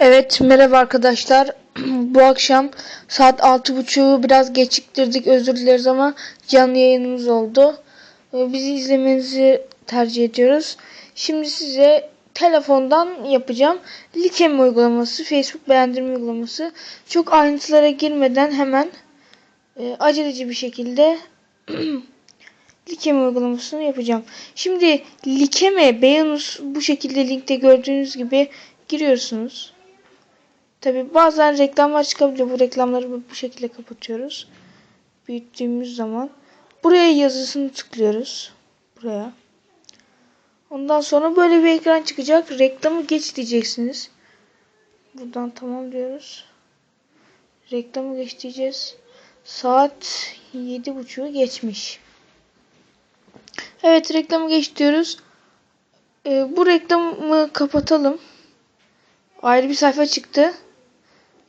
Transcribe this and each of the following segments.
Evet merhaba arkadaşlar. Bu akşam saat 6.30'u biraz geciktirdik özür dileriz ama canlı yayınımız oldu. Ee, Bizi izlemenizi tercih ediyoruz. Şimdi size telefondan yapacağım. Likem uygulaması, Facebook beğendirme uygulaması. Çok ayrıntılara girmeden hemen e, aceleci bir şekilde Likeme uygulamasını yapacağım. Şimdi Likeme Beyanus bu şekilde linkte gördüğünüz gibi giriyorsunuz. Tabi bazen reklamlar çıkabiliyor. Bu reklamları bu şekilde kapatıyoruz. Büyüttüğümüz zaman. Buraya yazısını tıklıyoruz. Buraya. Ondan sonra böyle bir ekran çıkacak. Reklamı geç diyeceksiniz. Buradan tamam diyoruz. Reklamı geç diyeceğiz. Saat 7.30'u geçmiş. Evet reklamı geç diyoruz. Ee, bu reklamı kapatalım. Ayrı bir sayfa çıktı.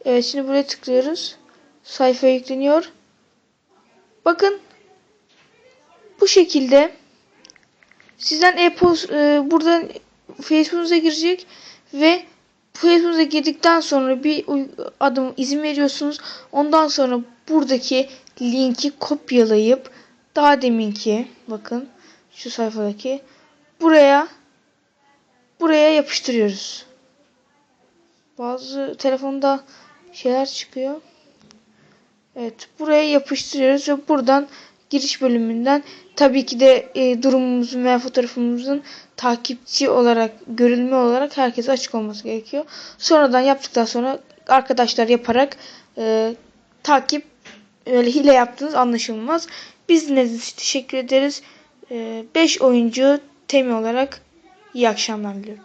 Evet şimdi buraya tıklıyoruz. Sayfa yükleniyor. Bakın. Bu şekilde sizden e-post e, buradan Facebook'unuza girecek ve Facebook'unuza girdikten sonra bir adım izin veriyorsunuz. Ondan sonra buradaki linki kopyalayıp daha deminki bakın şu sayfadaki buraya buraya yapıştırıyoruz. Bazı telefonda şeyler çıkıyor. Evet buraya yapıştırıyoruz ve buradan giriş bölümünden tabii ki de e, durumumuzun veya fotoğrafımızın takipçi olarak görülme olarak herkese açık olması gerekiyor. Sonradan yaptıktan sonra arkadaşlar yaparak e, takip öyle hile yaptığınız anlaşılmaz. Biz için teşekkür ederiz. 5 oyuncu temi olarak iyi akşamlar diliyorum.